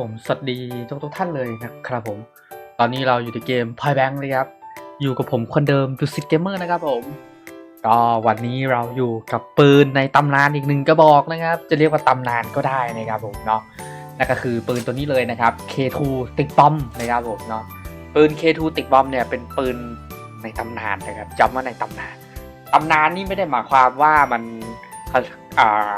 ผม สวัสดีทุกทุกท่านเลยนะครับผม ตอนนี้เราอยู่ในเกม Point Bank เลยครับ อยู่กับผมคนเดิมดูซิกเกมเมอร์นะครับผม ก็วันนี้เราอยู่กับปืนในตำนานอีกหนึ่งกระบอกนะครับ จะเรียกว่าตำนานก็ได้นะครับผมเนาะ นั่นก็คือปืนตัวนี้เลยนะครับ K2 ติดบอมนะครับผมเนาะ ปืน K2 ติดบอมเนี่ยเป็นปืนในตำนานนะครับจำว่าในตำนาน ตำนานนี่ไม่ได้หมายความว่ามันอ่า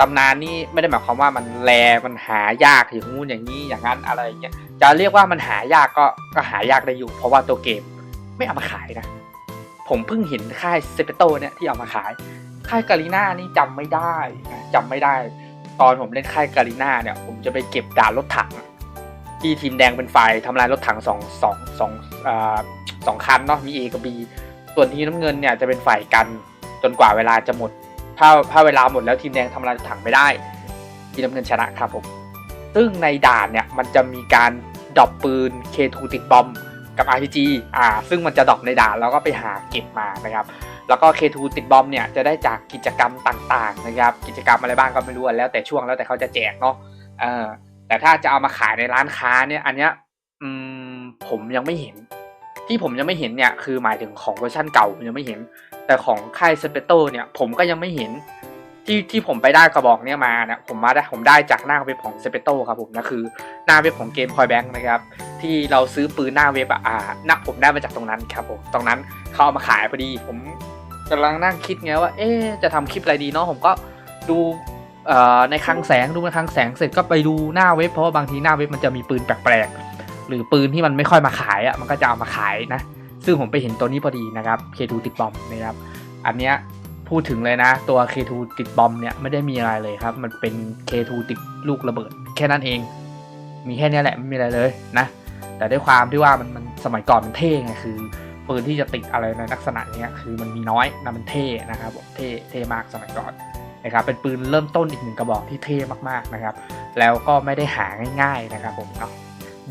ตำนานนี่ไม่ได้หมายความว่ามันแรมันหายากอย่างงู้นอย่างนี้อย่างนั้นอะไรอย่างเงี้ยจะเรียกว่ามันหายากก็ก็หายากได้อยู่ เพราะว่าตัวเกมไม่เอามาขายนะ ผมเพิ่งเห็นค่ายเซเปโตเนี่ยที่เอามาขาย ค่ายกาลิน่านี่จำไม่ได้นะจำไม่ได้ ตอนผมเล่นค่ายกาลิน่าเนี่ย ผมจะไปเก็บด่านรถถัง ที่ทีมแดงเป็นฝ่ายทำลายรถถังสองสองสองอ่าสองคันเนาะมี A กับ B ส่วนทีมน้ำเงินเนี่ยจะเป็นฝ่ายกันจนกว่าเวลาจะหมด ถ้าถ้าเวลาหมดแล้วทีมแดงทำลายถังไม่ได้ ทีมน้ำเงินชนะครับผมซึ่งในด่านเนี่ยมันจะมีการดรอปปืน K2 ติดบอมกับ RPG อ่า ซึ่งมันจะดรอปในด่านแล้วก็ไปหาเก็บมานะครับ แล้วก็ K2 ติดบอมเนี่ยจะได้จากกิจกรรมต่างๆนะครับ กิจกรรมอะไรบ้างก็ไม่รู้แล้วแต่ช่วงแล้วแต่เขาจะแจกเนาะเออแต่ถ้าจะเอามาขายในร้านค้าเนี่ยอันเนี้ยอืมผมยังไม่เห็น ที่ผมยังไม่เห็นเนี่ยคือหมายถึงของเวอร์ชันเก่าผมยังไม่เห็น แต่ของค่ายสเปโตเนี่ยผมก็ยังไม่เห็นที่ที่ผมไปได้กระบอกเนี่ยมาเนี่ยผมมาได้ผมได้จากหน้าเว็บของเซเปโตครับผมนะคือหน้าเว็บของเกมพอยแบงค์นะครับ ที่เราซื้อปืนหน้าเว็บอะอ่านักผมได้มาจากตรงนั้นครับผมตรงนั้นเขาเอามาขายพอดี ผมกำลังนั่งคิดไงว่า เอ๊จะทำคลิปอะไรดีเนาะผมก็ดูในคลังแสงดูในคลังแสงเสร็จก็ไปดูหน้าเว็บเพราะว่าบางทีหน้าเว็บมันจะมีปืนแปลกๆ หรือปืนที่มันไม่ค่อยมาขายอะมันก็จะเอามาขายนะ ซึ่งผมไปเห็นตัวนี้พอดีนะครับ K2 ติดบอมนะครับ อันเนี้ยพูดถึงเลยนะ ตัว K2 ติดบอมเนี่ยไม่ได้มีอะไรเลยครับ มันเป็น K2 ติดลูกระเบิด แค่นั้นเอง มีแค่นี้แหละไม่มีอะไรเลยนะ แต่ด้วยความที่ว่ามันมันสมัยก่อนมันเท่ไงคือปืนที่จะติดอะไรในลักษณะเนี้ยคือมันมีน้อยนะมันเท่นะครับผมเท่เท่มากสมัยก่อนนะครับเป็นปืนเริ่มต้นอีกหนึ่งกระบอกที่เท่มากๆนะครับ แล้วก็ไม่ได้หาง่ายๆนะครับผมเนาะ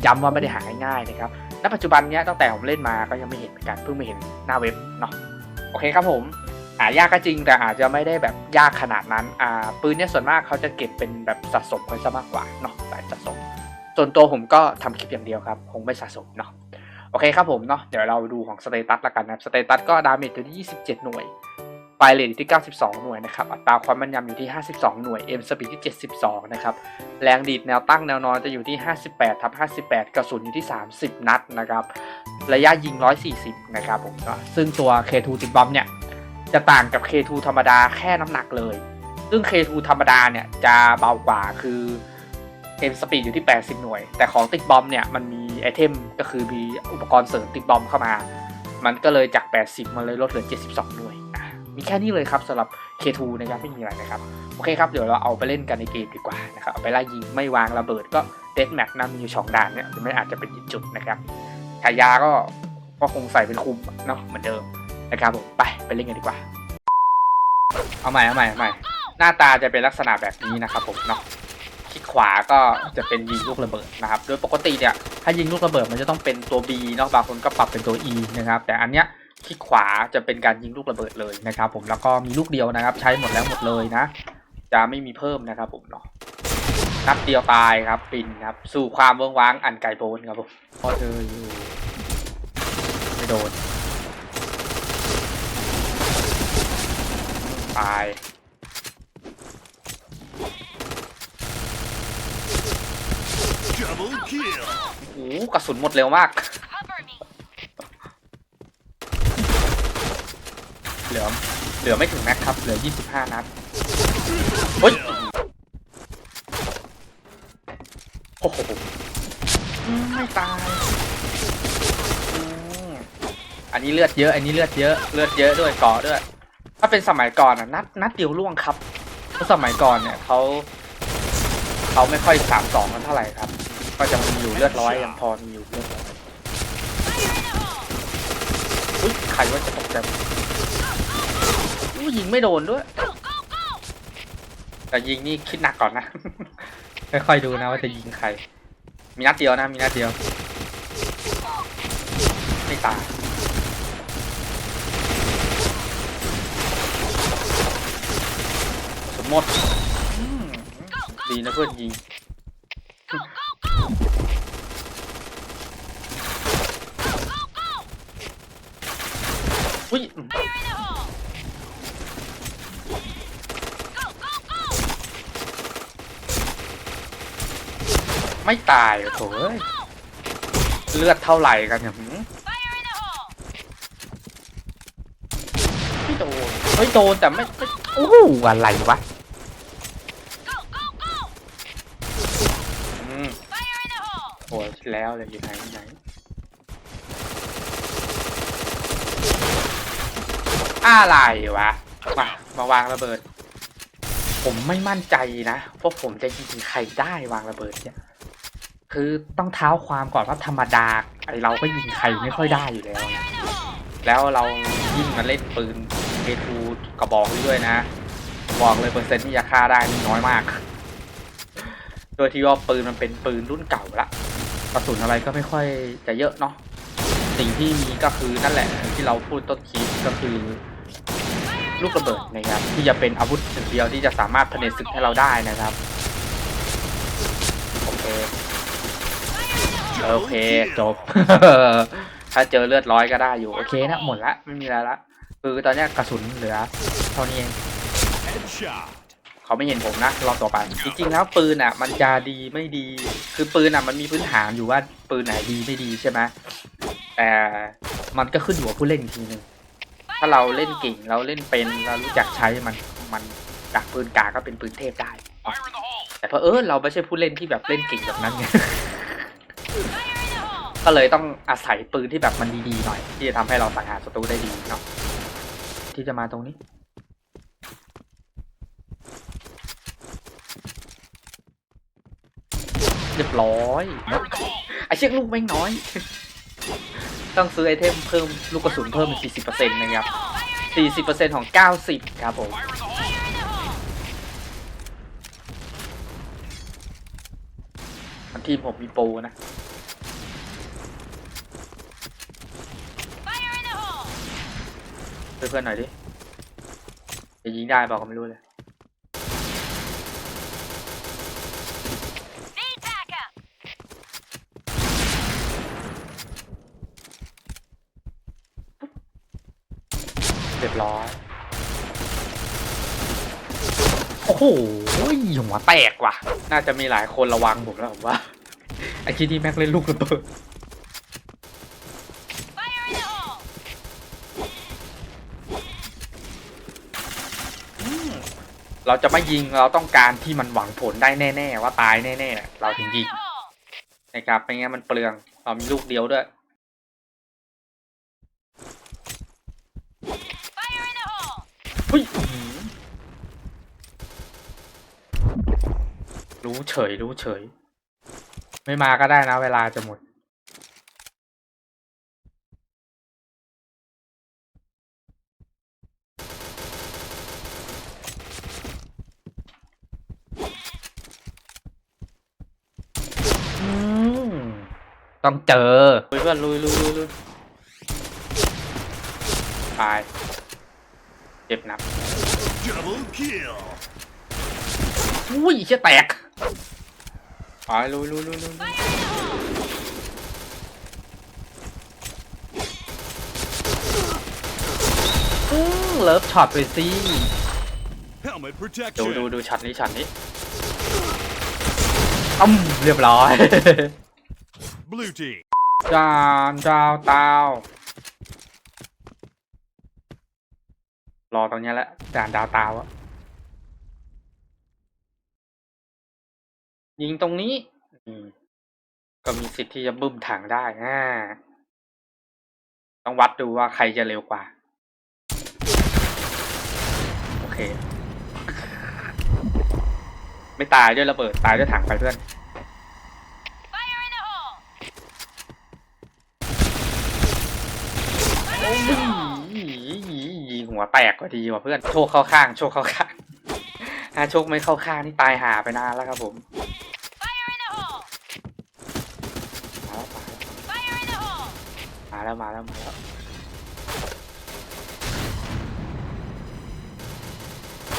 ย้ำว่าไม่ได้หาง่ายๆนะครับ ณ ปัจจุบันเนี้ยตั้งแต่ผมเล่นมาก็ยังไม่เห็นเหมือนกัน เพิ่งมาเห็นหน้าเว็บเนาะ โอเคครับผม หายากก็จริงแต่อาจจะไม่ได้แบบยากขนาดนั้น อ่า ปืนเนี้ยส่วนมากเขาจะเก็บเป็นแบบสะสมกันซะมากกว่าเนาะสายสะสม ส่วนตัวผมก็ทำคลิปอย่างเดียวครับ คงไม่สะสมเนาะ โอเคครับผมเนาะ เดี๋ยวเราดูของสเตตัสละกันนะครับ สเตตัสก็ดาเมจอยู่ที่ 27 หน่วย ไฟเลทอยู่ที่ 92 หน่วยนะครับ อัตราความแม่นยำอยู่ที่ 52 หน่วยเอ็มสปีดที่ 72 นะครับ แรงดีดแนวตั้งแนวนอนจะอยู่ที่ 58ทับ58 กระสุนอยู่ที่ 30 นัดนะครับ ระยะยิง 140 นะครับผม ซึ่งตัว K2 ติดบอมเนี่ย จะต่างกับ K2 ธรรมดาแค่น้ำหนักเลย ซึ่ง K2 ธรรมดาเนี่ยจะเบากว่าคือเอ็มสปีดอยู่ที่ 80 หน่วย แต่ของติดบอมเนี่ยมันมีไอเทมก็คือมีอุปกรณ์เสริมติดบอมเข้ามา มันก็เลยจาก 80 มันเลยลดเหลือ 72 หน่วย มีแค่นี้เลยครับสำหรับ K2 นะครับไม่มีอะไรนะครับโอเคครับเดี๋ยวเราเอาไปเล่นกันในเกมดีกว่านะครับเอาไปไล่ยิงไม่วางระเบิดก็เดดแม็กนะมีอยู่สองด่านเนี่ยไม่อาจจะเป็นจุดนะครับฉายาก็ก็คงใส่เป็นคุมเนาะเหมือนเดิมนะครับผมไปไปเล่นกันดีกว่า เอาใหม่เอาใหม่เอาใหม่หน้าตาจะเป็นลักษณะแบบนี้นะครับผมเนาะคลิกขวาก็จะเป็นยิงลูกระเบิดนะครับ โดยปกติเนี่ยถ้ายิงลูกระเบิดมันจะต้องเป็นตัว B เนาะบางคนก็ปรับเป็นตัว E นะครับ แต่อันเนี้ย คลิกขวาจะเป็นการยิงลูกระเบิดเลยนะครับ ผมแล้วก็มีลูกเดียวนะครับ ใช้หมดแล้วหมดเลยนะ จะไม่มีเพิ่มนะครับ ผมเนาะนัดเดียวตายครับปินครับ สู่ความเวิ้งว้างอันไกลโพ้นครับผมพอเธออยู่ไม่โดนตาย Double kill. โอ้โหกระสุนหมดเร็วมาก เห ลือเหลือไม่ถึงแม็กครับ เหลือ 25 นัดเฮ้ยโอ้โหอืมไม่ตายอืมอันนี้เลือดเยอะ อันนี้เลือดเยอะ เลือดเยอะด้วยเกาะด้วย ถ้าเป็นสมัยก่อนอะนัดนัดเดียวล่วงครับเพราะสมัยก่อนเนี่ยเขาเขาไม่ค่อยสามสองกันเท่าไหร่ครับ ก็จะมีอยู่เลือดร้อยยังพอมีอยู่เลือดร้อยอุ้ยใครว่าจะตกใจ อุ้ยยิงไม่โดนด้วย แต่ยิงนี่คิดหนักก่อนนะ ค่อยๆดูนะว่าจะยิงใคร มีนัดเดียวนะ มีนัดเดียว ไม่ตายสมมติอืมดีนะเพื่อนยิง ไม่ตายโถเอ้ยเลือดเท่าไหร่กันเนี่ยหือไม่โดนไม่โดนแต่ไม่โอ้โหอะไรวะโอ้ยแล้วเลยอยู่ไหนไหนอะไรวะมามาวางระเบิด ผมไม่มั่นใจนะเพราะผมจะยิงใครได้วางระเบิดเนี่ย คือต้องเท้าความก่อนว่าธรรมดาไอเราก็ยิงใครไม่ค่อยได้อยู่แล้วนะ Fire in the hole! แล้วเรายิ่งมาเล่นปืนเ a ทูกระบอกนี้ด้วยนะ บอกเลยเปอร์เซ็นต์ที่จะฆ่าได้นี่น้อยมาก โดยที่ว่าปืนมันเป็นปืนรุ่นเก่าละกระสุนอะไรก็ไม่ค่อยจะเยอะเนาะสิ่งที่มีก็คือนั่นแหละที่เราพูดต้นคลิปก็คือลูกระเบิดนะครับที่จะเป็นอาวุธหนึ่งเดียวที่จะสามารถพเนศึกให้เราได้นะครับโอเค โอเคจบ ถ้าเจอเลือดร้อยก็ได้อยู่ โอเคนะหมดละไม่มีอะไรละคือตอนเนี้ยกระสุนเหลือเท่านี้เอง Headshot. เขาไม่เห็นผมนะรอต่อไป จริงๆแล้วปืนอะ มันจะดีไม่ดี คือปืนอะมันมีพื้นฐานอยู่ว่าปืนไหนดีไม่ดีใช่ไหมแต่มันก็ขึ้นอยู่กับผู้เล่นอีกทีนึงถ้าเราเล่นเก่งเราเล่นเป็นเรารู้จักใช้มันมันจากปืนกาก็เป็นปืนเทพได้ Fire in the hole. แต่เพอเออเราไม่ใช่ผู้เล่นที่แบบเล่นเก่งแบบนั้นไง ก็เลยต้องอาศัยปืนที่แบบมันดีๆหน่อย ที่จะทำให้เราสังหารศัตรูได้ดีเนาะที่จะมาตรงนี้ เรียบร้อยไอเชือกลูกแม่งน้อย ต้องซื้อไอเทมเพิ่มลูกกระสุนเพิ่มเป็น40%นะครับ 40%ของ 90 ครับผมทีมผมมีโปนะ ช่วยเพื่อนหน่อยดิจะยิงได้เปล่าก็ไม่รู้เลย Need backup! เรียบร้อย โอ้โหหัวแตกว่ะ น่าจะมีหลายคนระวังผมแล้วผมว่า ไอ้ที่นี่แม็กเล่นลูกระเบิด Fire in the hole! เราจะไม่ยิงเราต้องการที่มันหวังผลได้แน่ ๆ ว่าตายแน่ๆเราถึงยิงนะครับไม่งั้นมันเปลืองเรามีลูกเดียวด้วยอุ้ยรู้เฉยรู้เฉย ไม่มาก็ได้นะ เวลาจะหมด ต้องเจอลุยเพื่อนลุยลุยลุยลุยตายเจ็บหนัก Double kill. อุ้ยเชี่ยแตกไปลุยลุยลุยลุย Fire in the hole! อื้อเลิฟช็อตไปสิ Helmet ดู protection. ดูดูช็อตนี้ช็อตนี้อ้มเรียบร้อย Blue team. จานดาวตาว รอตรงเนี้ยแหละจานดาวตาวอะยิงตรงนี้อืมก็มีสิทธิ์ที่จะบึ้มถังได้อ่าต้องวัดดูว่าใครจะเร็วกว่า โอเค ไม่ตายด้วยระเบิด ตายด้วยถังไปเพื่อน Fire in the hole! โอ้ยยิง หัวแตกกว่าดีว่ะเพื่อนโชคเข้าข้างโชคเข้าข้างถ้าโชคไม่เข้าข้างนี่ตายหาไปนานแล้วครับผมมาแล้วมาแล้วมาแล้วมาแล้ว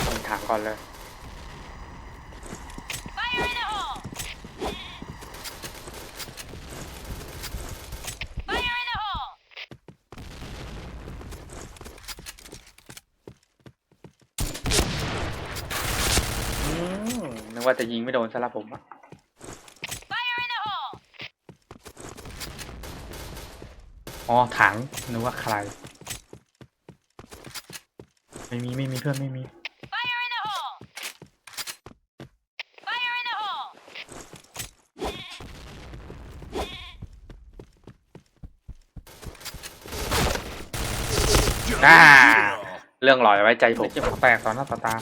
ลงถังก่อนเลย ว่าจะยิงไม่โดนซะละผมอะอ๋อถังนึกว่าใคร ไม่มีไม่มีเพื่อนไม่มีน่าเรื่องลอยไว้ใจผมจ็บหัวแตกตอนหน้าตา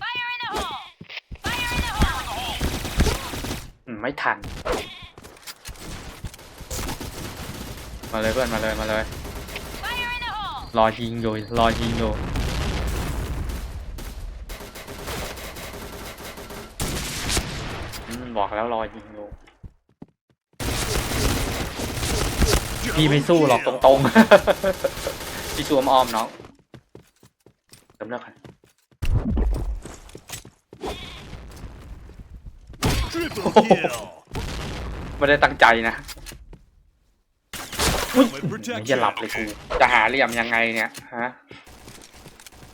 Fire in the hole! Fire in the hole! อืมไม่ทัน มาเลยเพื่อนมาเลยมาเลย Fire in the hole! รอยิงอยู่รอยิงอยู่อืมบอกแล้วรอยิงอยู่พี่ไม่สู้หรอกตรงๆ พี่ชูอ้อมๆน้องเติมเลือกกัน Triple kill. ไม่ได้ตั้งใจนะ อุ้ย Helmet ไม่จะหลับเลยกูจะหาเหลี่ยมยังไงเนี่ยฮะ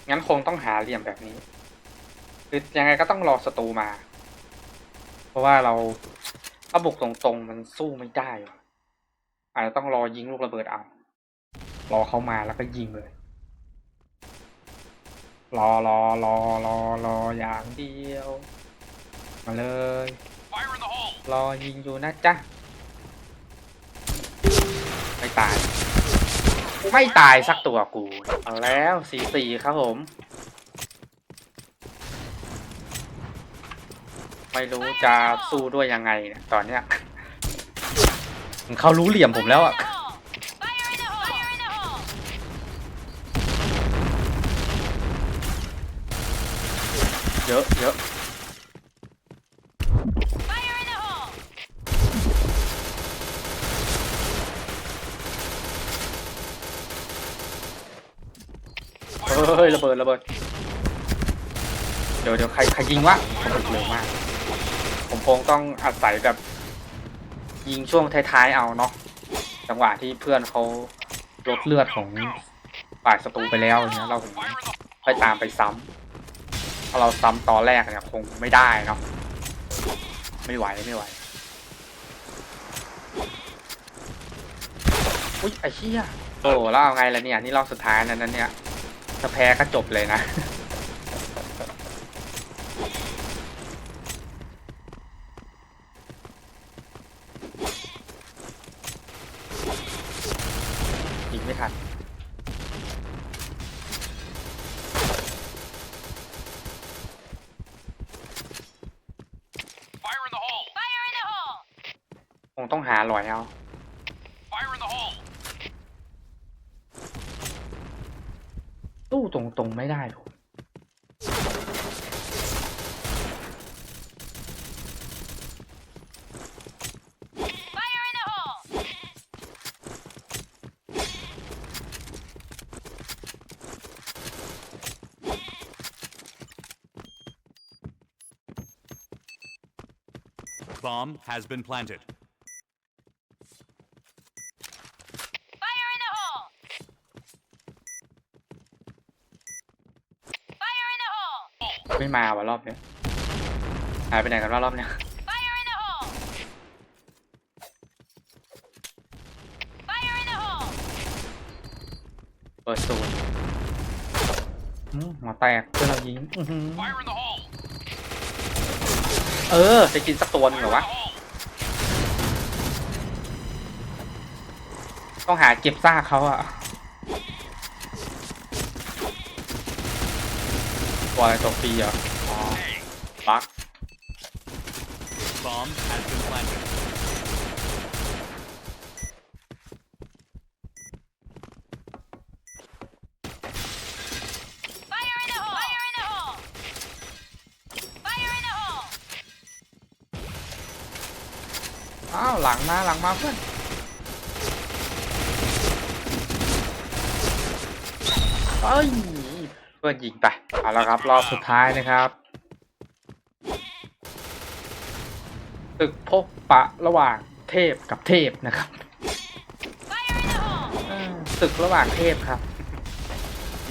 งั้นคงต้องหาเหลี่ยมแบบนี้คือยังไงก็ต้องรอศัตรูมา เพราะว่าเราถ้าบุกตรงๆมันสู้ไม่ได้ว่ะอาจจะต้องรอยิงลูกระเบิดเอารอเขามาแล้วก็ยิงเลยรอรอรอรอรออย่างเดียว มาเลย Fire in the hole. รอยิงอยู่นะจ๊ะ ไม่ตาย ไม่ตายสักตัวกู เอาแล้วสี่สี่ครับผม ไม่รู้จะสู้ด้วยยังไงเนี่ยตอนเนี้ยเขารู้เหลี่ยมผมแล้วอะ เยอะเยอะ เฮ้ยระเบิดระเบิด เดี๋ยวเดี๋ยวใครใครยิงวะผมเร็วมาก ผมคงต้องอาศัยแบบยิงช่วงท้ายๆเอาเนาะ จังหวะที่เพื่อนเขาลดเลือดของฝ่ายศัตรูไปแล้วอย่างเงี้ยเราถึงไปตามไปซ้ำถ้าเราซ้ำตอนแรกเนี่ยคงไม่ได้เนาะ ไม่ไหวไม่ไหวอุ้ยไอ้เชี่ยโอ้แล้วเอาไงล่ะเนี่ย นี่รอบสุดท้ายแล้วนั้นเนี่ย ถ้าแพ้ก็จบเลยนะ ยิงไม่ทัน Fire in the hole. Fire in the hole! คงต้องหาหลอยเอา ตู้ตรงๆไม่ได้หรอก Fire in the hole! บอม has been planted. ไม่มาว่ะรอบเนี้ยหายไปไหนกันว่ารอบเนี้ย Fire in the hole! Fire in the hole! เปิดสูตรอืมหัวแตกเพื่อนเรายิงอื้อหือ Fire in the hole. เออจะกินสักตัวหนึงเหรอวะต้องหาเก็บซากเขาอะ วอะไรตัวฟรีเหรออ๋อบัก Bomb has been planted. Fire in the hole! Fire in the hole! Fire in the hole! อ้าว หลังมา หลังมาเพื่อน เอ้ยเพื่อนยิงไป เอาละครับ รอบสุดท้ายนะครับศึกพบปะระหว่างเทพกับเทพนะครับ Fire in the hole! เออศึกระหว่างเทพครับ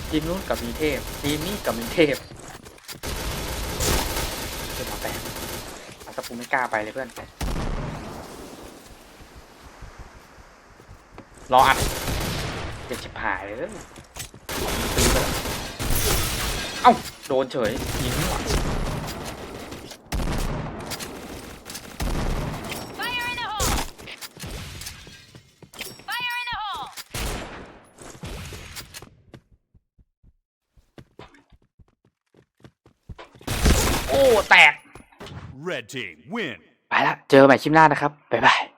ทีมนู้นกับมีเทพ ทีมนี้กับมีเทพเพื่อนมาแปลอาสปูไม่กล้าไปเลยเพื่อนรออัดเด็กชิบหายเลยตีไปแล้ว เอ้า โดนเฉยยิงไม่หวัง Fire in the hole! Fire in the hole! โอ้ แตก Red team win. ไปละ เจอใหม่คลิปหน้านะครับ บ๊ายบาย